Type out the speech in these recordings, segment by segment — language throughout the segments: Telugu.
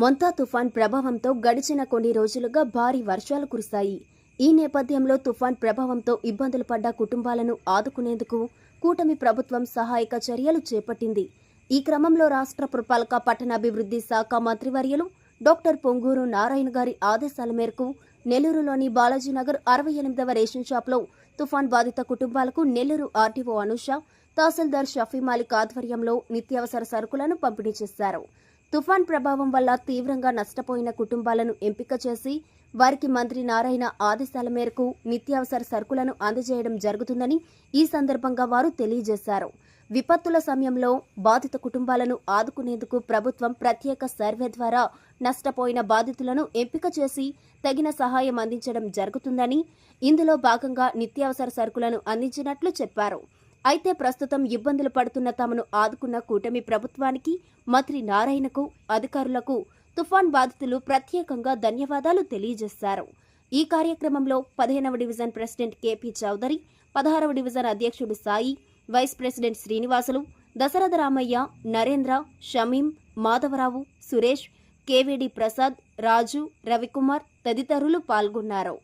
మొంతా తుఫాన్ ప్రభావంతో గడిచిన కొన్ని రోజులుగా భారీ వర్షాలు కురిశాయి. ఈ నేపథ్యంలో తుఫాన్ ప్రభావంతో ఇబ్బందులు పడ్డ కుటుంబాలను ఆదుకునేందుకు కూటమి ప్రభుత్వం సహాయక చర్యలు చేపట్టింది. ఈ క్రమంలో రాష్ట్ర పురపాలక పట్టణాభివృద్ధి శాఖ మంత్రివర్యులు డాక్టర్ పొంగూరు నారాయణ గారి ఆదేశాల మేరకు నెల్లూరులోని బాలాజీనగర్ అరవై ఎనిమిదవ రేషన్ షాప్లో తుఫాన్ బాధిత కుటుంబాలకు నెల్లూరు ఆర్టీఓ అనుష తహసీల్దార్ షఫీ మాలిక్ ఆధ్వర్యంలో నిత్యావసర సరుకులను పంపిణీ చేశారు. తుఫాన్ ప్రభావం వల్ల తీవ్రంగా నష్టపోయిన కుటుంబాలను ఎంపిక చేసి వారికి మంత్రి నారాయణ ఆదేశాల మేరకు నిత్యావసర సరుకులను అందజేయడం జరుగుతుందని ఈ సందర్భంగా వారు తెలియజేశారు. విపత్తుల సమయంలో బాధిత కుటుంబాలను ఆదుకునేందుకు ప్రభుత్వం ప్రత్యేక సర్వే ద్వారా నష్టపోయిన బాధితులను ఎంపిక చేసి తగిన సహాయం అందించడం జరుగుతుందని ఇందులో భాగంగా నిత్యావసర సరుకులను అందించినట్లు చెప్పారు. అయితే ప్రస్తుతం ఇబ్బందులు పడుతున్న తమను ఆదుకున్న కూటమి ప్రభుత్వానికి మంత్రి నారాయణకు అధికారులకు తుఫాన్ బాధితులు ప్రత్యేకంగా ధన్యవాదాలు తెలియజేశారు. ఈ కార్యక్రమంలో పదిహేనవ డివిజన్ ప్రెసిడెంట్ కేపీ చౌదరి పదహారవ డివిజన్ అధ్యక్షుడు Sai vice president Srinivasulu Dasaratha Ramaiah Narendra Shamim Madhavarao Suresh KVD Prasad Raju Ravikumar తదితరులు పాల్గొన్నారు.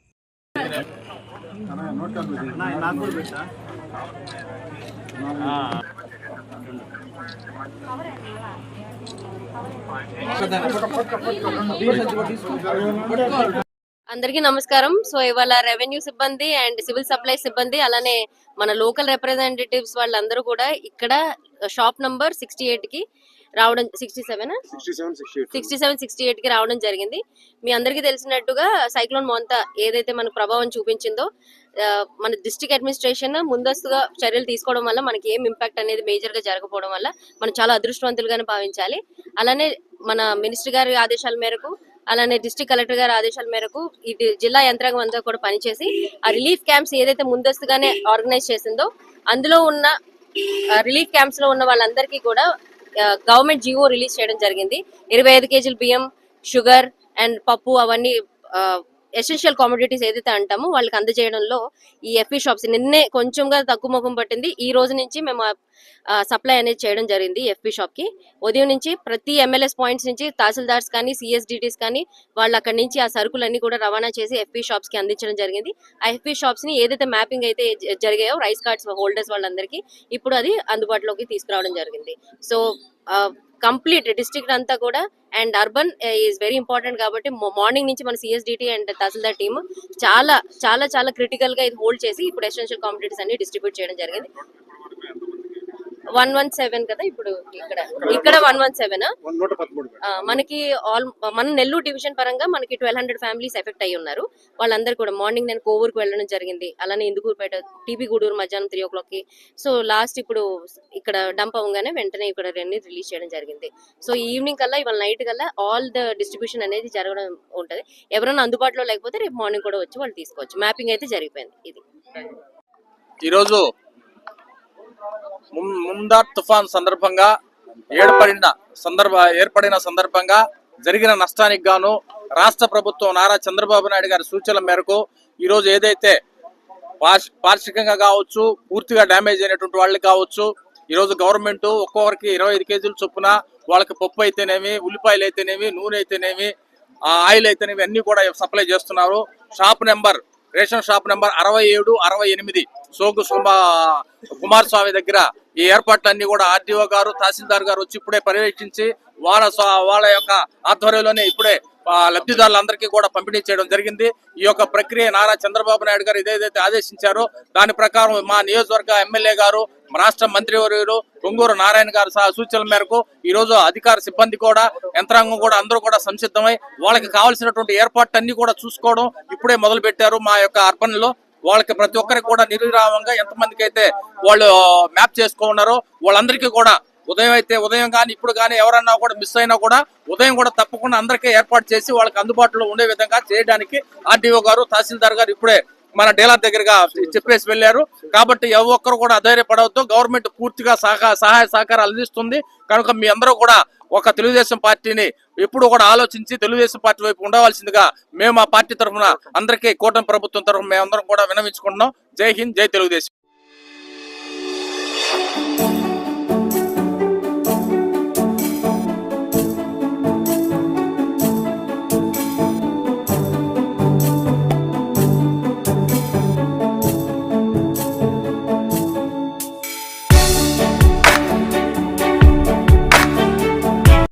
అందరికీ నమస్కారం. సో ఇవాళ రెవెన్యూ సిబ్బంది అండ్ సివిల్ సప్లై సిబ్బంది అలానే మన లోకల్ రిప్రజెంటేటివ్స్ వాళ్ళందరూ కూడా ఇక్కడ షాప్ నంబర్ సిక్స్టీ ఎయిట్కి రావడం sixty seven sixty seven sixty ఎయిట్కి రావడం జరిగింది. మీ అందరికీ తెలిసినట్టుగా సైక్లోన్ మోంతా ఏదైతే మనకు ప్రభావం చూపించిందో మన డిస్ట్రిక్ట్ అడ్మినిస్ట్రేషన్ ముందస్తుగా చర్యలు తీసుకోవడం వల్ల మనకి ఏం ఇంపాక్ట్ అనేది మేజర్గా జరగకపోవడం వల్ల మనం చాలా అదృష్టవంతులుగానే భావించాలి. అలానే మన మినిస్టర్ గారి ఆదేశాల మేరకు అలానే డిస్ట్రిక్ట్ కలెక్టర్ గారి ఆదేశాల మేరకు ఇది జిల్లా యంత్రాంగం అంతా కూడా పనిచేసి ఆ రిలీఫ్ క్యాంప్స్ ఏదైతే ముందస్తుగానే ఆర్గనైజ్ చేసిందో అందులో ఉన్న రిలీఫ్ క్యాంప్స్లో ఉన్న వాళ్ళందరికీ కూడా గవర్నమెంట్ జీవో రిలీజ్ చేయడం జరిగింది. ఇరవై ఐదు కేజీల బియ్యం షుగర్ అండ్ పప్పు అవన్నీ ఎసెన్షియల్ కామోడిటీస్ ఏదైతే అంటామో వాళ్ళకి అందజేయడంలో ఈ ఎఫ్ఈ షాప్స్ నిన్నే కొంచెంగా తక్కువ ముఖం పట్టింది. ఈ రోజు నుంచి మేము సప్లై అనేది చేయడం జరిగింది ఎఫ్పి షాప్కి. ఉదయం నుంచి ప్రతి ఎమ్మెల్యేస్ పాయింట్స్ నుంచి తహసీల్దార్స్ కానీ సిఎస్డిటీస్ కానీ వాళ్ళు అక్కడి నుంచి ఆ సరుకులన్నీ కూడా రవాణా చేసి ఎఫ్పి షాప్స్కి అందించడం జరిగింది. ఆ ఎఫ్పి షాప్స్ని ఏదైతే మ్యాపింగ్ అయితే జరిగాయో రైస్ కార్డ్స్ హోల్డర్స్ వాళ్ళందరికీ ఇప్పుడు అది అందుబాటులోకి తీసుకురావడం జరిగింది. సో కంప్లీట్ డిస్ట్రిక్ట్ అంతా కూడా. And urban is very important కాబట్టి మార్నింగ్ నుంచి మన సిఎస్డిటీ అండ్ తహసీల్దార్ టీమ్ చాలా చాలా చాలా క్రిటికల్గా ఇది హోల్డ్ చేసి ఇప్పుడు ఎసెన్షియల్ కాంపిటీస్ అన్ని డిస్ట్రిబ్యూట్ చేయడం జరిగింది. వన్ వన్ సెవెన్ కదా ఇప్పుడు ఇక్కడ? ఇక్కడ వన్ వన్ సెవెన్ మనకి ఆల్ మన నెల్లూరు డివిజన్ పరంగా మనకి ట్వెల్వ్ హండ్రెడ్ ఫ్యామిలీస్ ఎఫెక్ట్ అయ్యి ఉన్నారు. వాళ్ళందరూ కూడా మార్నింగ్ నేను కోవూరుకు వెళ్ళడం జరిగింది. అలానే ఇందుకూరుపేట టీపీ గూడూరు మధ్యాహ్నం త్రీ ఓ క్లాక్కి సో లాస్ట్ ఇప్పుడు ఇక్కడ డంప్ అవ్వగానే వెంటనే ఇక్కడ రెండు రిలీజ్ చేయడం జరిగింది. సో ఈవినింగ్ కల్లా ఇవాళ నైట్ కల్లా ఆల్ ద డిస్ట్రిబ్యూషన్ అనేది జరగడం ఉంటుంది. ఎవరైనా అందుబాటులో లేకపోతే రేపు మార్నింగ్ కూడా వచ్చి వాళ్ళు తీసుకోవచ్చు. మ్యాపింగ్ అయితే జరిగిపోయింది ఇది. ఈరోజు ముందా తుఫాన్ సందర్భంగా ఏర్పడిన సందర్భ ఏర్పడిన సందర్భంగా జరిగిన నష్టానికి గాను రాష్ట్ర ప్రభుత్వం నారా చంద్రబాబు నాయుడు గారి సూచనల మేరకు ఈరోజు ఏదైతే పార్షికంగా కావచ్చు పూర్తిగా డ్యామేజ్ అయినటువంటి వాళ్ళు కావచ్చు ఈరోజు గవర్నమెంట్ ఒక్కొక్కరికి ఇరవై ఐదు కేజీలు చొప్పున వాళ్ళకి పప్పు అయితేనేమి ఉల్లిపాయలు అయితేనేమి నూనె అయితేనేమి ఆయిల్ అయితేనేమి అన్నీ కూడా సప్లై చేస్తున్నారు. Shop number ration shop number అరవై ఏడు అరవై ఎనిమిది. సోగు సుమా కుమారస్వామి దగ్గర ఈ ఏర్పాట్లన్నీ కూడా ఆర్డీఓ గారు తహసీల్దార్ గారు వచ్చి ఇప్పుడే పర్యవేక్షించి వాళ్ళ వాళ్ళ యొక్క ఆధ్వర్యంలోనే ఇప్పుడే లబ్ధిదారులందరికీ కూడా పంపిణీ చేయడం జరిగింది. ఈ యొక్క ప్రక్రియ నారా చంద్రబాబు నాయుడు గారు ఏదైతే ఆదేశించారో దాని ప్రకారం మా నియోజకవర్గ ఎమ్మెల్యే గారు రాష్ట్ర మంత్రివర్యులు పొంగూరు నారాయణ గారు సహా సూచనల మేరకు ఈ రోజు అధికార సిబ్బంది కూడా యంత్రాంగం కూడా అందరూ కూడా సంసిద్ధమై వాళ్ళకి కావాల్సినటువంటి ఏర్పాట్లన్నీ కూడా చూసుకోవడం ఇప్పుడే మొదలు పెట్టారు మా యొక్క అర్బన్లో వాళ్ళకి ప్రతి ఒక్కరికి కూడా నిర్విరామంగా ఎంతమందికి అయితే వాళ్ళు మ్యాప్ చేసుకున్నారో వాళ్ళందరికీ కూడా ఉదయం అయితే ఉదయం కానీ ఇప్పుడు కానీ ఎవరన్నా కూడా మిస్ అయినా కూడా ఉదయం కూడా తప్పకుండా అందరికీ ఏర్పాటు చేసి వాళ్ళకి అందుబాటులో ఉండే విధంగా చేయడానికి ఆర్డీఓ గారు తహసీల్దార్ గారు ఇప్పుడే మన డీలర్ దగ్గరగా చెప్పేసి వెళ్ళారు. కాబట్టి ఎవ ఒక్కరు కూడా అధైర్యపడవద్దు. గవర్నమెంట్ పూర్తిగా సహా సహాయ సహకారాలు అందిస్తుంది. కనుక మీ అందరూ కూడా ఒక తెలుగుదేశం పార్టీని ఎప్పుడు కూడా ఆలోచించి తెలుగుదేశం పార్టీ వైపు ఉండవలసిందిగా మేము ఆ పార్టీ తరఫున అందరికీ కూటమి ప్రభుత్వం తరఫున మేమందరం కూడా వినవించుకుంటున్నాం. జై హింద్ జై తెలుగుదేశం.